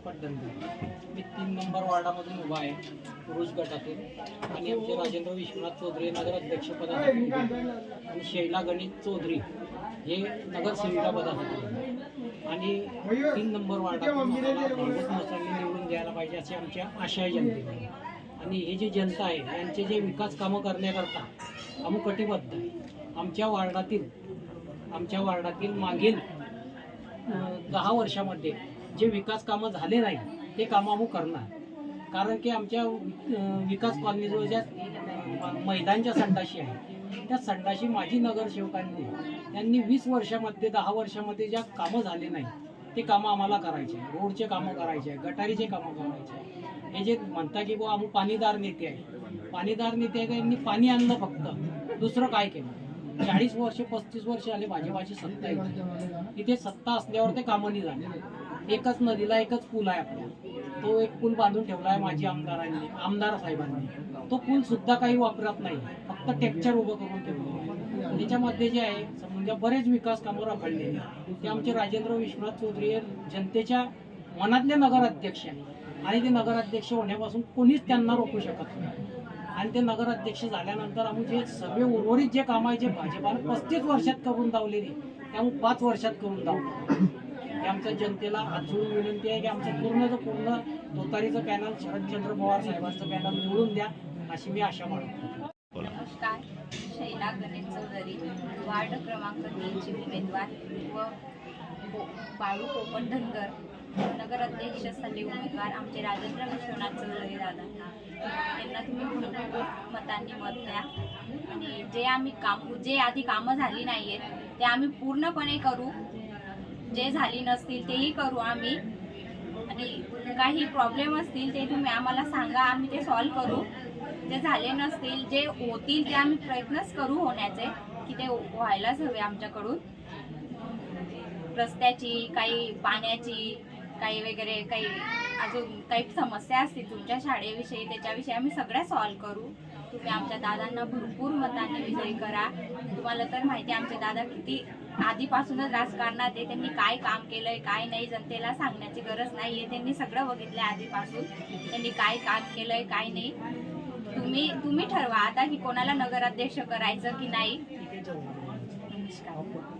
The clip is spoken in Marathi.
पोपट धंदा. मी तीन नंबर वार्डामधून उभा आहे पुरुष गटातून आणि आमचे राजेंद्र विश्वनाथ चौधरी नगर अध्यक्षपदासाठी आणि शैला गणित चौधरी हे नगरसेविका आहेत. आणि तीन नंबर वार्डातून मसाले निवडून द्यायला पाहिजे असे आमच्या आशा आहे जनतेची. आणि हे जे जनता आहे यांचे जे विकास कामं करण्याकरता आम्ही कटिबद्ध आमच्या वार्डातील आमच्या वार्डातील मागील दहा वर्षामध्ये जे विकास कामं झाले नाही ते कामं आम्ही करणार. कारण की आमच्या विकास कॉलनीजवळ ज्या मैदानच्या संडाशी आहे त्या संडाशी माजी नगरसेवकांनी त्यांनी वीस वर्षामध्ये दहा वर्षामध्ये ज्या कामं झाले नाही ते कामं आम्हाला करायचे रोडचे कामं करायचे आहे गटारीचे कामं करायचे हे जे म्हणता की बुवा आम्ही पाणीदार नेते आहे. पाणीदार नेते आहे त्यांनी पाणी आणलं फक्त. दुसरं काय केलं? चाळीस वर्ष पस्तीस वर्ष आले भाजपाची सत्ता इथे. इथे सत्ता असल्यावर ते कामं नाही झाले. एकच नदीला एकच पूल आहे आपल्या तो एक पूल बांधून ठेवला आहे माजी आमदारांनी आमदार साहेबांनी. तो पूल सुद्धा काही वापरत नाही. फक्त टेक्चर उभं करून ठेवलं त्याच्यामध्ये जे आहे म्हणजे बरेच विकास कामं रखडलेली ते आमचे राजेंद्र विश्वनाथ चौधरी हे जनतेच्या मनातले नगराध्यक्ष आहे आणि ते नगराध्यक्ष होण्यापासून कोणीच त्यांना रोखू शकत नाही. आणि ते नगराध्यक्ष झाल्यानंतर आम्ही जे सगळे उर्वरित जे काम आहे जे भाजपानं पस्तीस वर्षात करून दावलेली ते आम्ही पाच वर्षात करून दावतो हे आमच्या जनतेला अचून विनंती आहे की आमचं पूर्णचं पूर्ण तोतारीचं पॅनल शरदचंद्र पवार साहेबांचं पॅनल निवडून द्या अशी मी आशा मानतो. नमस्कार. शैला गणेश चौधरी वार्ड क्रमांक तीनची उमेदवार व बो- बाळू पोपट धनगर. नगर उमेदवार आमचे राजेंद्र विश्वनाथ चौधरी दादा. यांना तुम्ही भरपूर मतांनी मत द्या. आणि जे आम्ही काम जे आधी कामं झाली नाही आहेत ते आम्ही पूर्णपणे करू. जे झाली नसतील तेही करू आम्ही. आणि काही प्रॉब्लेम असतील ते तुम्ही आम्हाला सांगा आम्ही ते सॉल्व्ह करू. जे झाले नसतील जे होतील ते आम्ही प्रयत्नच करू होण्याचे. की ते व्हायलाच हवे आमच्याकडून. रस्त्याची काही पाण्याची काही वगैरे काही अजून काही समस्या असतील तुमच्या शाळेविषयी त्याच्याविषयी आम्ही सगळ्या सॉल्व्ह करू. तुम्ही आमच्या दादांना भरपूर मताने विजयी करा. तुम्हाला तर माहिती आहे आमचे दादा किती आधीपासूनच राजकारणात आहे. त्यांनी काय काम केलंय काय नाही जनतेला सांगण्याची गरज नाही आहे त्यांनी सगळं बघितलंय आधीपासून. त्यांनी काय काम केलंय काय नाही. तुम्ही तुम्ही ठरवा आता की कोणाला नगराध्यक्ष करायचं की नाही. नमस्कार.